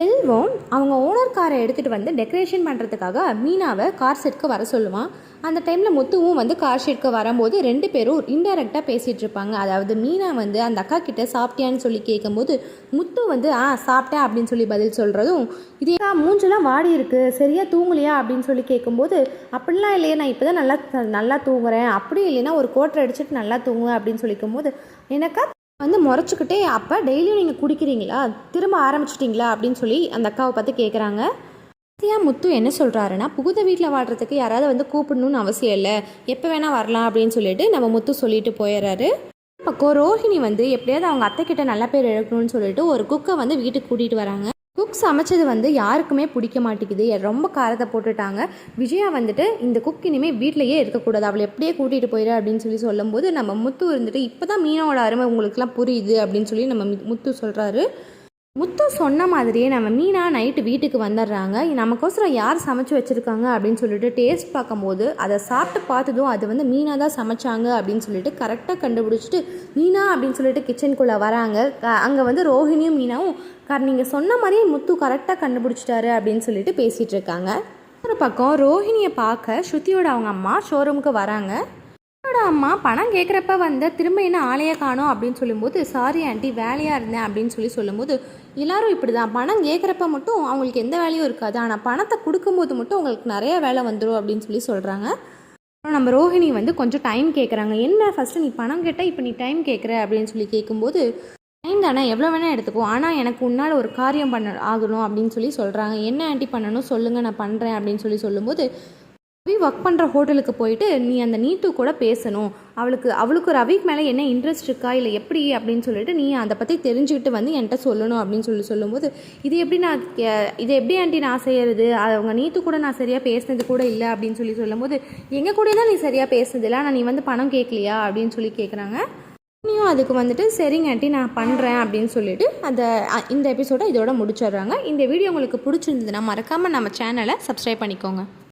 செல்வம் அவங்க ஓனர் காரை எடுத்துகிட்டு வந்து டெக்கரேஷன் பண்ணுறதுக்காக மீனாவை கார் செட்க்கு வர சொல்லுவான் அந்த டைமில் முத்துவும் வந்து கார் ஷெட்க்கு வரும்போது ரெண்டு பேரும் இன்டெரக்டாக பேசிகிட்டு இருப்பாங்க. அதாவது மீனா வந்து அந்த அக்கா கிட்ட சாப்பிட்டியான்னு சொல்லி கேட்கும்போது முத்து வந்து ஆ சாப்பிட்டேன் அப்படின்னு சொல்லி பதில் சொல்கிறதும் இதே மூஞ்செல்லாம் வாடி இருக்கு. சரியாக தூங்கலையா? அப்படின்னு சொல்லி கேட்கும்போது அப்படிலாம் இல்லையே நான் இப்போ தான் நல்லா நல்லா தூங்குறேன். அப்படி இல்லைன்னா ஒரு கோட்டை அடிச்சுட்டு நல்லா தூங்குவேன் அப்படின்னு சொல்லிக்கும்போது எனக்கா வந்து முறைச்சிக்கிட்டே அப்போ டெய்லியும் நீங்கள் குடிக்கிறீங்களா? திரும்ப ஆரம்பிச்சிட்டிங்களா? அப்படின்னு சொல்லி அந்த அக்காவை பார்த்து கேட்குறாங்க சத்யா முத்து என்ன சொல்கிறாருன்னா புகுத வீட்டில் வாடுறதுக்கு யாராவது வந்து கூப்பிடணும்னு அவசியம் இல்லை. எப்போ வேணால் வரலாம் அப்படின்னு சொல்லிட்டு நம்ம முத்து சொல்லிட்டு போயிடுறாரு. பக்கம் ரோஹிணி வந்து எப்படியாவது அவங்க அத்தை கிட்ட நல்ல பேர் எடுக்கணும்னு சொல்லிட்டு ஒரு குக்கை வந்து வீட்டுக்கு கூட்டிகிட்டு வராங்க. குக் சமைச்சது வந்து யாருக்குமே பிடிக்க மாட்டேங்குது. ரொம்ப காரத்தை போட்டுட்டாங்க. விஜயா வந்துட்டு இந்த குக் இனிமேல் வீட்டிலேயே இருக்கக்கூடாது. அவளை எப்படியே கூட்டிகிட்டு போயிடு அப்படின்னு சொல்லி சொல்லும்போது நம்ம முத்து இருந்துட்டு இப்போ தான் மீனோட அருமை உங்களுக்குலாம் புரியுது அப்படின்னு சொல்லி நம்ம முத்து சொல்கிறாரு முத்து சொன்ன மாதிரியே நம்ம மீனா நைட்டு வீட்டுக்கு வந்துடுறாங்க. நமக்கோசரம் யார் சமைச்சு வச்சுருக்காங்க அப்படின்னு சொல்லிட்டு டேஸ்ட் பார்க்கும்போது அதை சாப்பிட்டு பார்த்ததும் அது வந்து மீனா தான் சமைச்சாங்க அப்படின்னு சொல்லிட்டு கரெக்டாக கண்டுபிடிச்சிட்டு மீனா அப்படின்னு சொல்லிட்டு கிச்சனுக்குள்ளே வராங்க. அங்கே வந்து ரோஹிணியும் மீனாவும் கார் நீங்கள் சொன்ன மாதிரியே முத்து கரெக்டாக கண்டுபிடிச்சிட்டாரு அப்படின்னு சொல்லிட்டு பேசிகிட்டு இருக்காங்க. ஒரு பக்கம் ரோஹிணியை பார்க்க ஸ்ருதியோட அவங்க அம்மா ஷோரூமுக்கு வராங்க. என்னோட அம்மா பணம் கேட்குறப்ப வந்த திரும்ப என்ன ஆலையை காணும் அப்படின்னு சொல்லும்போது சாரி ஆண்டி வேலையாக இருந்தேன் அப்படின்னு சொல்லி சொல்லும்போது எல்லாரும் இப்படி தான் பணம் கேட்குறப்ப மட்டும் அவங்களுக்கு எந்த வேலையும் இருக்காது. ஆனால் பணத்தை கொடுக்கும்போது மட்டும் உங்களுக்கு நிறைய வேலை வந்துடும் அப்படின்னு சொல்லி சொல்கிறாங்க அப்புறம் நம்ம ரோஹிணி வந்து கொஞ்சம் டைம் கேட்குறாங்க என்ன ஃபஸ்ட்டு நீ பணம் கேட்டால் இப்போ நீ டைம் கேட்குற அப்படின்னு சொல்லி கேட்கும்போது டைம் தானே எவ்வளோ வேணால் எடுத்துக்கோ. ஆனால் எனக்கு உன்னால் ஒரு காரியம் பண்ண ஆகணும் அப்படின்னு சொல்லி சொல்கிறாங்க என்ன ஆண்டி பண்ணணும்? சொல்லுங்கள் நான் பண்ணுறேன் அப்படின்னு சொல்லி சொல்லும்போது ரவி ஒர்க் பண்ணுற ஹோட்டலுக்கு போயிட்டு நீ அந்த நீத்து கூட பேசணும். அவளுக்கு அவளுக்கு ரவிக்கு மேலே என்ன இன்ட்ரெஸ்ட் இருக்கா? இல்லை எப்படி? அப்படின்னு சொல்லிட்டு நீ அதை பற்றி தெரிஞ்சுக்கிட்டு வந்து என்கிட்ட சொல்லணும். அப்படின்னு சொல்லி சொல்லும்போது இது எப்படி நான் இது எப்படி ஆண்டி நான் செய்யறது? அவங்க நீத்து கூட நான் சரியாக பேசினது கூட இல்லை. அப்படின்னு சொல்லி சொல்லும்போது எங்கள் கூட தான் நீ சரியாக பேசுனது இல்லை. ஆனால் நீ வந்து பணம் கேட்கலையா? அப்படின்னு சொல்லி கேட்குறாங்க நீயும் அதுக்கு வந்துட்டு சரிங்க ஆண்டி நான் பண்ணுறேன் அப்படின்னு சொல்லிட்டு அந்த இந்த எபிசோடை இதோட முடிச்சிடுறாங்க. இந்த வீடியோ உங்களுக்கு பிடிச்சிருந்ததுன்னா மறக்காமல் நம்ம சேனலை சப்ஸ்கிரைப் பண்ணிக்கோங்க.